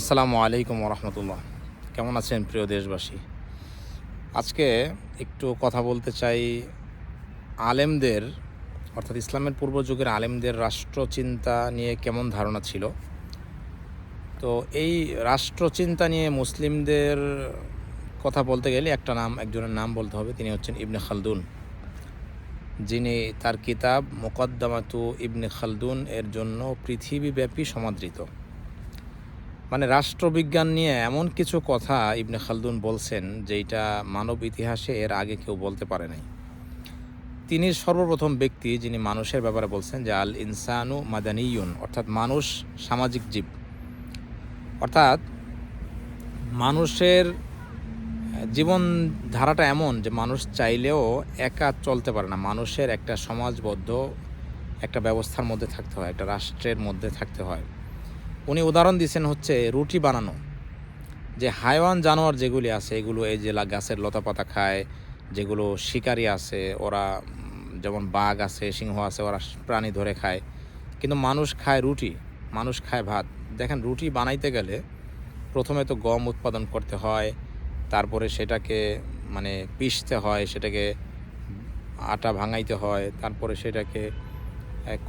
আসসালামু আলাইকুম রহমতুল্লাহ কেমন আছেন প্রিয় দেশবাসী? আজকে একটু কথা বলতে চাই আলেমদের, অর্থাৎ ইসলামের পূর্ব যুগের আলেমদের রাষ্ট্রচিন্তা নিয়ে কেমন ধারণা ছিল? তো এই রাষ্ট্রচিন্তা নিয়ে মুসলিমদের কথা বলতে গেলে একটা নাম, একজনের নাম বলতে হবে, তিনি হচ্ছেন ইবনে খালদুন। যিনি তার কিতাব মোকদ্দমাতু ইবনে খালদুন এর জন্য পৃথিবীব্যাপী সমাদৃত। মানে রাষ্ট্রবিজ্ঞান নিয়ে এমন কিছু কথা ইবনে খালদুন বলছেন যেটা মানব ইতিহাসে এর আগে কেউ বলতে পারে নাই। তিনি সর্বপ্রথম ব্যক্তি যিনি মানুষের ব্যাপারে বলছেন যে, আল ইনসানু মাদানিয়ুন, অর্থাৎ মানুষ সামাজিক জীব। অর্থাৎ মানুষের জীবন ধারাটা এমন যে, মানুষ চাইলেও একা চলতে পারে না। মানুষের একটা সমাজবদ্ধ একটা ব্যবস্থার মধ্যে থাকতে হয়, একটা রাষ্ট্রের মধ্যে থাকতে হয়। উনি উদাহরণ দিয়েছেন হচ্ছে রুটি বানানো। যে হাইওয়ান জানোয়ার যেগুলি আছে, এগুলো এই যে গাছের লতাপাতা খায়, যেগুলো শিকারি আছে, ওরা যেমন বাঘ আছে, সিংহ আছে, ওরা প্রাণী ধরে খায়। কিন্তু মানুষ খায় রুটি, মানুষ খায় ভাত। দেখেন, রুটি বানাইতে গেলে প্রথমে তো গম উৎপাদন করতে হয়, তারপরে সেটাকে মানে পিষতে হয়, সেটাকে আটা ভাঙাইতে হয়, তারপরে সেটাকে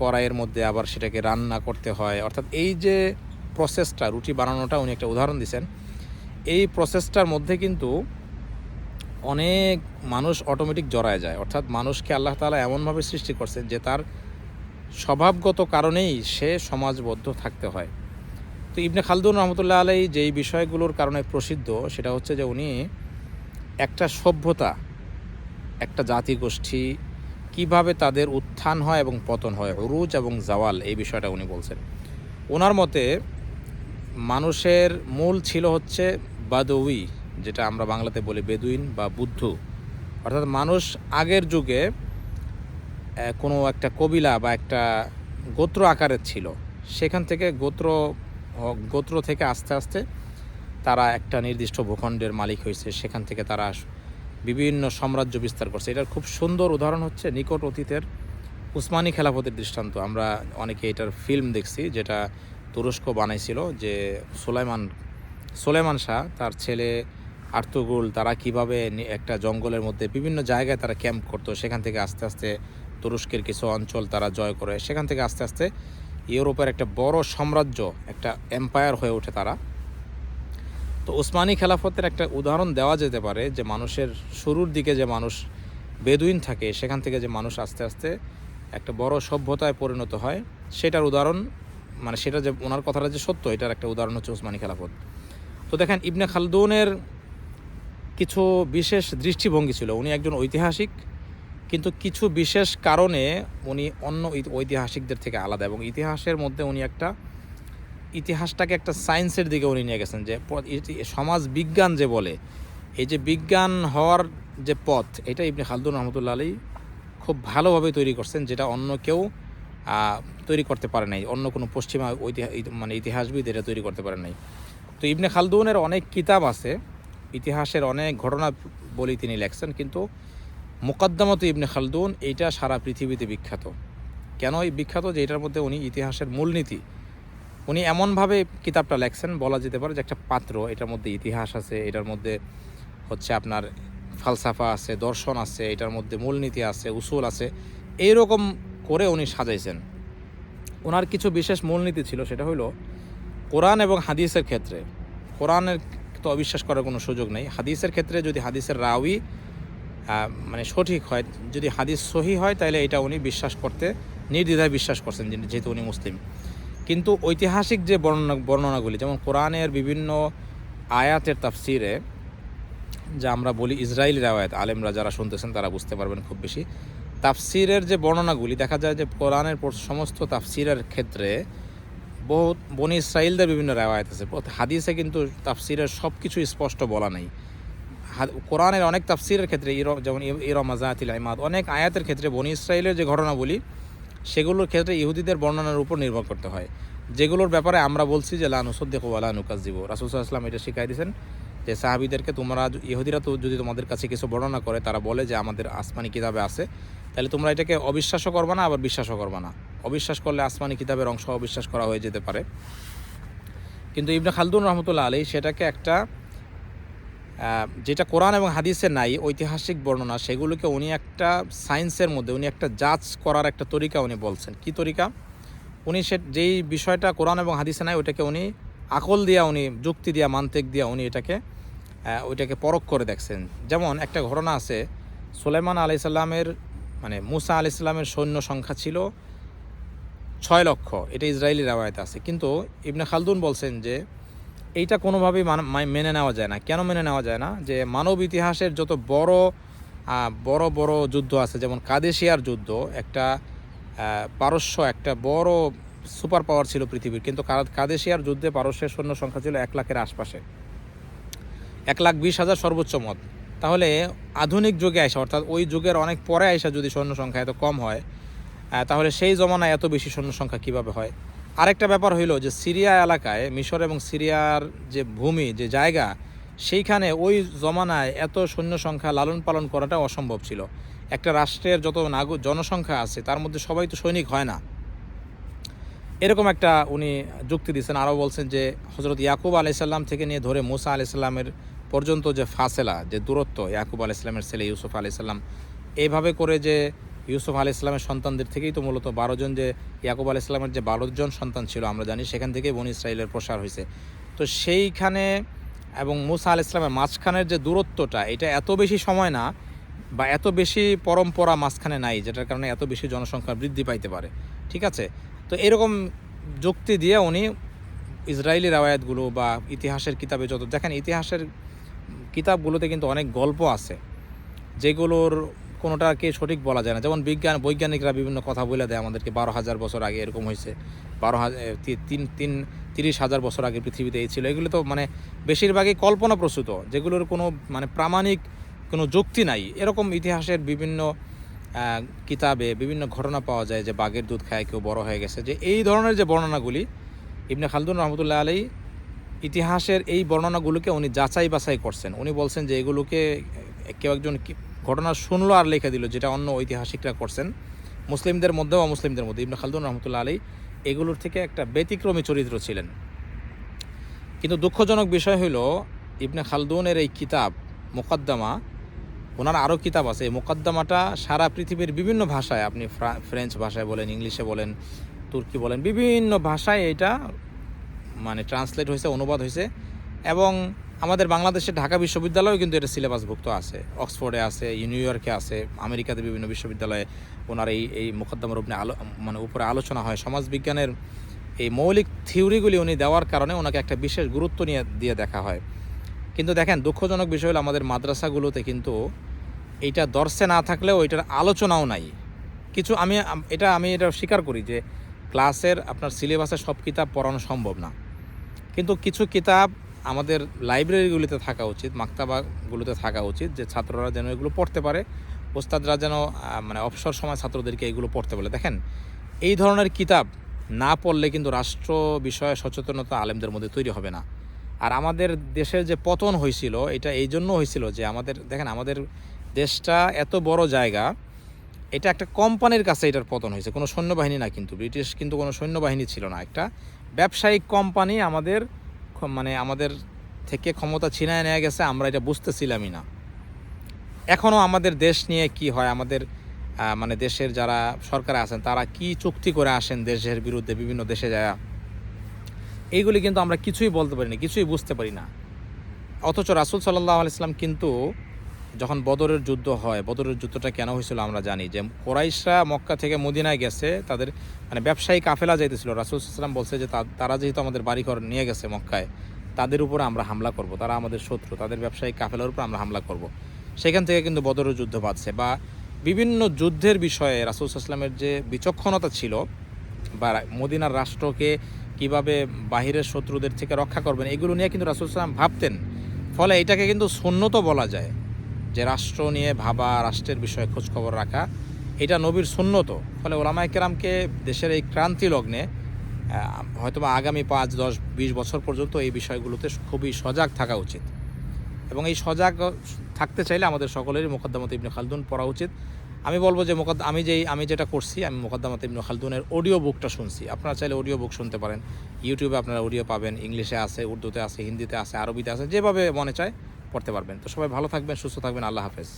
কড়াইয়ের মধ্যে আবার সেটাকে রান্না করতে হয়। অর্থাৎ এই যে প্রসেসটা রুটি বানানোটা উনি একটা উদাহরণ দিয়েছেন এই প্রসেসটার মধ্যে কিন্তু অনেক মানুষ অটোমেটিক জড়ায় যায়। অর্থাৎ মানুষকে আল্লাহ তাআলা এমনভাবে সৃষ্টি করছেন যে তার স্বভাবগত কারণেই সে সমাজবদ্ধ থাকতে হয়। তো ইবনে খালদুন রহমতুল্লাহ আলাই যেই বিষয়গুলোর কারণে প্রসিদ্ধ, সেটা হচ্ছে যে উনি একটা সভ্যতা, একটা জাতিগোষ্ঠী, কীভাবে তাদের উত্থান হয় এবং পতন হয়, উরুজ এবং জাওয়াল, এই বিষয়টা উনি বলছেন। ওনার মতে মানুষের মূল ছিল হচ্ছে বাদউই, যেটা আমরা বাংলাতে বলি বেদুইন বা বুদ্ধ। অর্থাৎ মানুষ আগের যুগে কোনো একটা কবিলা বা একটা গোত্র আকারের ছিল। সেখান থেকে গোত্র গোত্র থেকে আস্তে আস্তে তারা একটা নির্দিষ্ট ভূখণ্ডের মালিক হয়েছে। সেখান থেকে তারা বিভিন্ন সাম্রাজ্য বিস্তার করছে। এটার খুব সুন্দর উদাহরণ হচ্ছে নিকট অতীতের উসমানী খেলাফতের দৃষ্টান্ত। আমরা অনেকে এটার ফিল্ম দেখছি, যেটা তুরস্ক বানাইছিল যে সোলাইমান সোলেমান শাহ, তার ছেলে আর্তুগুল, তারা কীভাবে একটা জঙ্গলের মধ্যে বিভিন্ন জায়গায় তারা ক্যাম্প করতো, সেখান থেকে আস্তে আস্তে তুরস্কের কিছু অঞ্চল তারা জয় করে। সেখান থেকে আস্তে আস্তে ইউরোপের একটা বড় সাম্রাজ্য, একটা এম্পায়ার হয়ে ওঠে তারা। তো ওসমানী খেলাফতের একটা উদাহরণ দেওয়া যেতে পারে যে মানুষের শুরুর দিকে যে মানুষ বেদুইন থাকে, সেখান থেকে যে মানুষ আস্তে আস্তে একটা বড় সভ্যতায় পরিণত হয়, সেটার উদাহরণ মানে সেটা যে ওনার কথাটা যে সত্য, এটার একটা উদাহরণ হচ্ছে ওসমানী খেলাফত। তো দেখেন, ইবনে খালদুনের কিছু বিশেষ দৃষ্টিভঙ্গি ছিল। উনি একজন ঐতিহাসিক, কিন্তু কিছু বিশেষ কারণে উনি অন্য ঐতিহাসিকদের থেকে আলাদা এবং ইতিহাসের মধ্যে উনি একটা, ইতিহাসটাকে একটা সায়েন্সের দিকে উনি নিয়ে গেছেন যে সমাজ বিজ্ঞান যে বলে, এই যে বিজ্ঞান হওয়ার যে পথ, এটা ইবনে খালদুন রহমতুল্লা আলী খুব ভালোভাবে তৈরি করছেন, যেটা অন্য কেউ তৈরি করতে পারে নাই, অন্য কোনো পশ্চিমা মানে ইতিহাসবিদ এটা তৈরি করতে পারে নাই। তো ইবনে খালদুনের অনেক কিতাব আছে, ইতিহাসের অনেক ঘটনা বলি তিনি লেখছেন, কিন্তু মোকদ্দমত ইবনে খালদুন এইটা সারা পৃথিবীতে বিখ্যাত। কেন এই বিখ্যাত? যে এটার মধ্যে উনি ইতিহাসের মূলনীতি। উনি এমনভাবে কিতাবটা লেখছেন, বলা যেতে পারে যে একটা পাত্র, এটার মধ্যে ইতিহাস আছে, এটার মধ্যে হচ্ছে আপনার ফালসাফা আছে, দর্শন আছে, এটার মধ্যে মূলনীতি আছে, উসুল আছে এইরকম করে উনি সাজাইছেন। ওনার কিছু বিশেষ মূলনীতি ছিল, সেটা হলো কোরআন এবং হাদিসের ক্ষেত্রে। কোরআনের তো অবিশ্বাস করার কোনো সুযোগ নেই। হাদিসের ক্ষেত্রে যদি হাদিসের রাউই মানে সঠিক হয়, যদি হাদিস সহি হয় তাহলে এটা উনি বিশ্বাস করতে, নির্দ্বিধায় বিশ্বাস করছেন যেহেতু উনি মুসলিম। কিন্তু ঐতিহাসিক যে বর্ণনা, বর্ণনাগুলি, যেমন কোরআনের বিভিন্ন আয়াতের তাফসিরে, যা আমরা বলি ইসরায়েলি রাওয়ায়াত, আলেমরা যারা শুনতেছেন তারা বুঝতে পারবেন খুব বেশি। তাফসিরের যে বর্ণনাগুলি, দেখা যায় যে কোরআনের সমস্ত তাফসিরের ক্ষেত্রে বহু বনি ইসরায়েলদের বিভিন্ন রেওয়ায়ত আছে। হাদিসে কিন্তু তাফসিরের সব কিছু স্পষ্ট বলা নেই। কোরআনের অনেক তাফসিরের ক্ষেত্রে, ইর, যেমন ইর মাজাতিল ইমাদ, অনেক আয়াতের ক্ষেত্রে বনি ইসরায়েলের যে ঘটনাবলি, সেগুলোর ক্ষেত্রে ইহুদিদের বর্ণনার উপর নির্ভর করতে হয়। যেগুলোর ব্যাপারে আমরা বলছি যে লানুসদ্দেক ওয়ালা নুকাজিব রাসুল আসলাম এটা শিখাই দিয়েছেন। যে সাহাবিদেরকে তোমরা ইহুদিরা তো যদি তোমাদের কাছে কিছু বর্ণনা করে, তারা বলে যে আমাদের আসমানি কিতাবে আছে, তাহলে তোমরা এটাকে অবিশ্বাসও করবে না, আবার বিশ্বাসও করবে না। অবিশ্বাস করলে আসমানি কিতাবের অংশ অবিশ্বাস করা হয়ে যেতে পারে। কিন্তু ইবনে খালদুন রহমতুল্লাহ আলী সেটাকে একটা যেটা কোরআন এবং হাদিসে নাই, ঐতিহাসিক বর্ণনা, সেগুলোকে উনি একটা সায়েন্সের মধ্যে, উনি একটা জাজ করার একটা তরিকা উনি বলছেন। কি তরিকা? উনি সে, যেই বিষয়টা কোরআন এবং হাদিসে নাই ওইটাকে উনি আকল দিয়া উনি, যুক্তি দিয়া, মান্তিক দিয়া উনি এটাকে ওইটাকে পরখ করে দেখছেন। যেমন একটা ঘটনা আছে, সুলাইমান আলি সাল্লামের মানে মুসা আলি সাল্লামের সৈন্য সংখ্যা ছিল ছয় লক্ষ। এটা ইসরায়েলি রাওয়ায়ত আছে। কিন্তু ইবনে খালদুন বলছেন যে, এইটা কোনোভাবেই মান- নেওয়া যায় না। কেন মেনে নেওয়া যায় না? যে মানব ইতিহাসের যত বড় বড় বড় যুদ্ধ আছে, যেমন কাদেশিয়ার যুদ্ধ, একটা পারস্য, একটা বড় সুপার পাওয়ার ছিল পৃথিবীর। কিন্তু কাদেশিয়ার যুদ্ধে পারস্যের সৈন্য সংখ্যা ছিল এক লাখের আশপাশে। এক লাখ বিশ হাজার সর্বোচ্চ মত। তাহলে আধুনিক যুগে আসা অর্থাৎ ওই যুগের অনেক পরে আসা যদি সৈন্য সংখ্যা এত কম হয় তাহলে সেই জমানায় এত বেশি সৈন্য সংখ্যা কীভাবে হয়? আরেকটা ব্যাপার হইল যে সিরিয়া এলাকায়, মিশর এবং সিরিয়ার যে ভূমি, যে জায়গা, সেইখানে ওই জমানায় এত সৈন্য সংখ্যা লালন পালন করাটা অসম্ভব ছিল। একটা রাষ্ট্রের যত নাগু, জনসংখ্যা আছে, তার মধ্যে সবাই তো সৈনিক হয় না। এরকম একটা উনি যুক্তি দিচ্ছেন আরও বলছেন যে হজরত ইয়াকুব আলাইসাল্লাম থেকে নিয়ে ধরে মুসা আলাইসাল্লামের পর্যন্ত যে ফাসেলা, যে দূরত্ব ইয়াকুব ইসলামের ছেলে ইউসুফ আলাইসাল্লাম এইভাবে করে যে ইউসুফ আলি ইসলামের সন্তানদের থেকেই তো মূলত বারো জন যে ইয়াকুব আলি ইসলামের যে বারো জন সন্তান ছিল, আমরা জানি সেখান থেকেই বনি ইসরায়েলের প্রসার হয়েছে। তো সেইখানে এবং মুসা আল ইসলামের মাঝখানের যে দূরত্বটা, এটা এত বেশি সময় না বা এত বেশি পরম্পরা মাঝখানে নাই, যেটার কারণে এত বেশি জনসংখ্যা বৃদ্ধি পাইতে পারে। ঠিক আছে? তো এরকম যুক্তি দিয়ে উনি ইসরায়েলি রাওয়ায়াতগুলো বা ইতিহাসের কিতাবে যত দেখেন, ইতিহাসের কিতাবগুলোতে কিন্তু অনেক গল্প আছে, যেগুলোর কোনোটাকে সঠিক বলা যায় না। যেমন বিজ্ঞান, বৈজ্ঞানিকরা বিভিন্ন কথা বলে দেয় আমাদেরকে, বারো হাজার বছর আগে এরকম হয়েছে, বারো হাজার তিন তিন, তিরিশ হাজার বছর আগে পৃথিবীতে এই ছিল। এগুলো তো মানে বেশিরভাগই কল্পনা প্রসূত, যেগুলোর কোনো মানে প্রামাণিক কোনো যুক্তি নাই। এরকম ইতিহাসের বিভিন্ন কিতাবে বিভিন্ন ঘটনা পাওয়া যায় যে বাঘের দুধ খায়, কেউ বড় হয়ে গেছে। যে এই ধরনের যে বর্ণনাগুলি, ইবনে খালদুন রহমতুল্লাহ আলী ইতিহাসের এই বর্ণনাগুলোকে উনি যাচাই বাছাই করছেন। উনি বলছেন যে এগুলোকে কেউ একজন ঘটনা শুনলো আর লিখে দিল, যেটা অন্য ঐতিহাসিকরা করছেন। মুসলিমদের মধ্যেও অমুসলিমদের মধ্যে। ইবনে খালদুন রহমতুল্লাহ আলী এগুলোর থেকে একটা ব্যতিক্রমী চরিত্র ছিলেন। কিন্তু দুঃখজনক বিষয় হলো ইবনে খালদুনের এই কিতাব মোকদ্দমা, ওনার আরও কিতাব আছে। এই মোকদ্দমাটা সারা পৃথিবীর বিভিন্ন ভাষায়, আপনি ফ্রা- ফ্রেঞ্চ ভাষায় বলেন, ইংলিশে বলেন, তুর্কি বলেন, বিভিন্ন ভাষায় এটা মানে ট্রান্সলেট হয়েছে, অনুবাদ হয়েছে এবং আমাদের বাংলাদেশের ঢাকা বিশ্ববিদ্যালয়েও কিন্তু এটা সিলেবাসভুক্ত আছে। অক্সফোর্ডে আছে নিউ ইয়র্কে আছে, আমেরিকাতে বিভিন্ন বিশ্ববিদ্যালয়ে ওনার এই এই মোকদ্দমার উপরে আলো মানে উপরে আলোচনা হয়। সমাজবিজ্ঞানের এই মৌলিক থিওরিগুলি উনি দেওয়ার কারণে ওনাকে একটা বিশেষ গুরুত্ব নিয়ে, দিয়ে দেখা হয়। কিন্তু দেখেন, দুঃখজনক বিষয় হলো আমাদের মাদ্রাসাগুলোতে কিন্তু এইটা দর্শে না থাকলেও এটার আলোচনাও নাই। কিছু আমি, এটা আমি এটা স্বীকার করি যে ক্লাসের আপনার সিলেবাসে সব কিতাব পড়ানো সম্ভব না। কিন্তু কিছু কিতাব আমাদের লাইব্রেরিগুলিতে থাকা উচিত, মাক্তাবাগুলোতে থাকা উচিত, যে ছাত্ররা যেন এগুলো পড়তে পারে, ওস্তাদরা যেন মানে অবসর সময় ছাত্রদেরকে এগুলো পড়তে বলে। দেখেন, এই ধরনের কিতাব না পড়লে কিন্তু রাষ্ট্র বিষয়ে সচেতনতা আলেমদের মধ্যে তৈরি হবে না। আর আমাদের দেশের যে পতন হয়েছিল, এটা এই জন্য হয়েছিল যে আমাদের, দেখেন, আমাদের দেশটা এত বড় জায়গা, এটা একটা কোম্পানির কাছে এটার পতন হয়েছে। কোনো সৈন্যবাহিনী না কিন্তু, ব্রিটিশ কিন্তু কোনো সৈন্যবাহিনী ছিল না একটা। ব্যবসায়িক কোম্পানি আমাদের মানে আমাদের থেকে ক্ষমতা ছিনায় নিয়ে গেছে, আমরা এটা বুঝতেছিলামই না। এখনও আমাদের দেশ নিয়ে কি হয়, আমাদের মানে দেশের যারা সরকারে আছেন, তারা কি চুক্তি করে আসেন দেশের বিরুদ্ধে, বিভিন্ন দেশে যায়? এইগুলি কিন্তু আমরা কিছুই বলতে পারি না কিছুই বুঝতে পারি না। অথচ রাসুল সাল্লাহ আলাইসলাম কিন্তু যখন বদরের যুদ্ধ হয়, বদরের যুদ্ধটা কেন হয়েছিল আমরা জানি। যে কোরাইশরা মক্কা থেকে মদিনায় গেছে, তাদের মানে ব্যবসায়ী কাফেলা যাইতেছিল। রাসুল ইসলাম বলছে যে তারা যেহেতু আমাদের বাড়িঘর নিয়ে গেছে মক্কায়, তাদের উপরে আমরা হামলা করব। তারা আমাদের শত্রু, তাদের ব্যবসায়ী কাফেলার উপর আমরা হামলা করব। সেখান থেকে কিন্তু বদরের যুদ্ধ বাঁধছে বা বিভিন্ন যুদ্ধের বিষয়ে রাসুল ইসলামের যে বিচক্ষণতা ছিল বা মদিনার রাষ্ট্রকে কীভাবে বাহিরের শত্রুদের থেকে রক্ষা করবেন, এগুলো নিয়ে কিন্তু রাসুল সাল্লাম ভাবতেন। ফলে এটাকে কিন্তু সুন্নত বলা যায়। যে রাষ্ট্র নিয়ে ভাবা, রাষ্ট্রের বিষয়ে খোঁজখবর রাখা, এটা নবীর সুন্নত ফলে ওলামায় কেরামকে দেশের এই ক্রান্তি লগ্নে হয়তোবা আগামী পাঁচ, দশ, বিশ বছর পর্যন্ত এই বিষয়গুলোতে খুবই সজাগ থাকা উচিত। এবং এই সজাগ থাকতে চাইলে আমাদের সকলেরই মোকদ্দমাত ইবনে খালদুন পড়া উচিত। আমি বলব যে মোকদ্দ, আমি যেই, আমি যেটা করছি, আমি মোকদ্দমাত ইবনে খালদুনের অডিও বুকটা শুনছি। আপনারা চাইলে অডিও বুক শুনতে পারেন। ইউটিউবে আপনারা অডিও পাবেন, ইংলিশে আছে, উর্দুতে আছে, হিন্দিতে আছে, আরবিতে আছে, যেভাবে মনে চায়। পড়তে পারবেন। তো সবাই ভালো থাকবেন সুস্থ থাকবেন আল্লাহ হাফেজ।